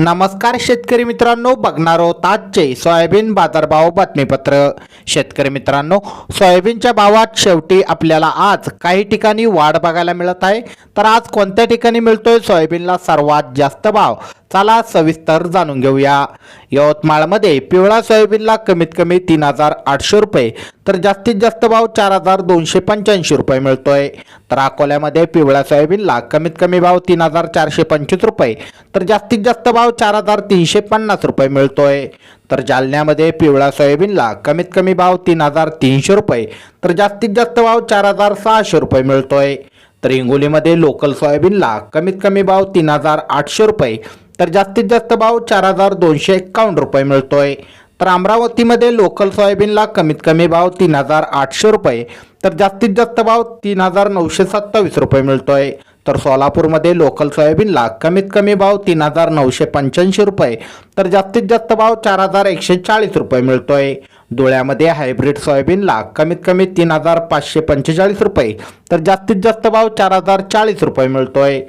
नमस्कार शेतकरी मित्रांनो बघणार आहोत आजचे सोयाबीन बाजारभाव बातमीपत्र. शेतकरी मित्रांनो सोयाबीनच्या भावात शेवटी आपल्याला आज काही ठिकाणी वाढ बघायला मिळत आहे. तर आज कोणत्या ठिकाणी मिळतोय सोयाबीनला सर्वात जास्त भाव? चला सविस्तर जाणून घेऊया. यवतमाळमध्ये पिवळा सोयाबीनला कमीत कमी तीन हजार आठशे रुपये तर जास्तीत जास्त भाव चार हजार दोनशे पंच्याऐंशी रुपये मिळतोय. तर अकोल्यामध्ये पिवळ्या सोयाबीनला कमीत कमी भाव तीन हजार चारशे पंचवीस रुपये तर जास्तीत जास्त भाव चार हजार तीनशे पन्नास रुपये मिळतोय. तर जालन्यामध्ये पिवळ्या सोयाबीनला कमीत कमी भाव तीन हजार तीनशे रुपये तर जास्तीत जास्त भाव चार हजार सहाशे रुपये मिळतोय. तर हिंगोलीमध्ये लोकल सोयाबीनला कमीत कमी भाव तीन हजार आठशे रुपये तर जास्तीत जास्त भाव चार हजार दोनशे एक्कावन्न रुपये मिळतोय. तर अमरावतीमध्ये लोकल सोयाबीनला कमीत कमी भाव तीन हजार आठशे रुपये तर जास्तीत जास्त भाव तीन हजार नऊशे सत्तावीस रुपये मिळतोय. तर सोलापूरमध्ये लोकल सोयाबीनला कमीत कमी भाव तीन हजार नऊशे पंच्याऐंशी रुपये तर जास्तीत जास्त भाव चार हजार एकशे चाळीस रुपये मिळतोय. धुळ्यामध्ये हायब्रिड सोयाबीनला कमीत कमी तीन हजार पाचशे पंचेचाळीस रुपये तर जास्तीत जास्त भाव चार हजार चाळीस रुपये मिळतोय.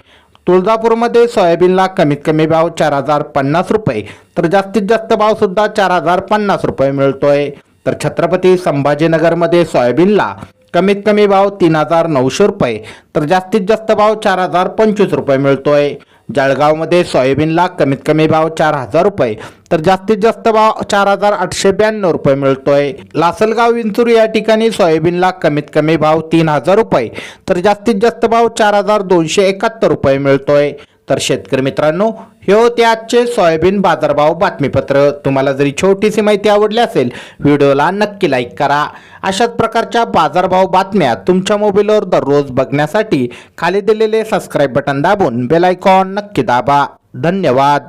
तुळजापूरमध्ये सोयाबीनला कमीत कमी भाव चार हजार पन्नास रुपये तर जास्तीत जास्त भाव सुद्धा चार हजार पन्नास रुपये मिळतोय. तर छत्रपती संभाजीनगरमध्ये सोयाबीनला कमीत कमी भाव तीन हजार नऊशे रुपये तर जास्तीत जास्त भाव चार हजार पंचवीस रुपये मिळतोय. जळगावमध्ये सोयाबीनला कमीत कमी भाव चार हजार रुपये तर जास्तीत जास्त भाव चार हजार आठशे ब्याण्णव रुपये मिळतोय. लासलगाव विंचूर या ठिकाणी सोयाबीनला कमीत कमी भाव तीन हजार रुपये तर जास्तीत जास्त भाव चार हजार दोनशे एकाहत्तर रुपये मिळतोय. तर शेतकरी मित्रांनो हे होते आजचे सोयाबीन बाजारभाव बातमीपत्र. तुम्हाला जरी छोटीशी माहिती आवडली असेल व्हिडिओला नक्की लाईक करा. अशाच प्रकारच्या बाजारभाव बातम्या तुमच्या मोबाईलवर दररोज बघण्यासाठी खाली दिलेले सबस्क्राईब बटन दाबून बेलायकॉन नक्की दाबा. धन्यवाद.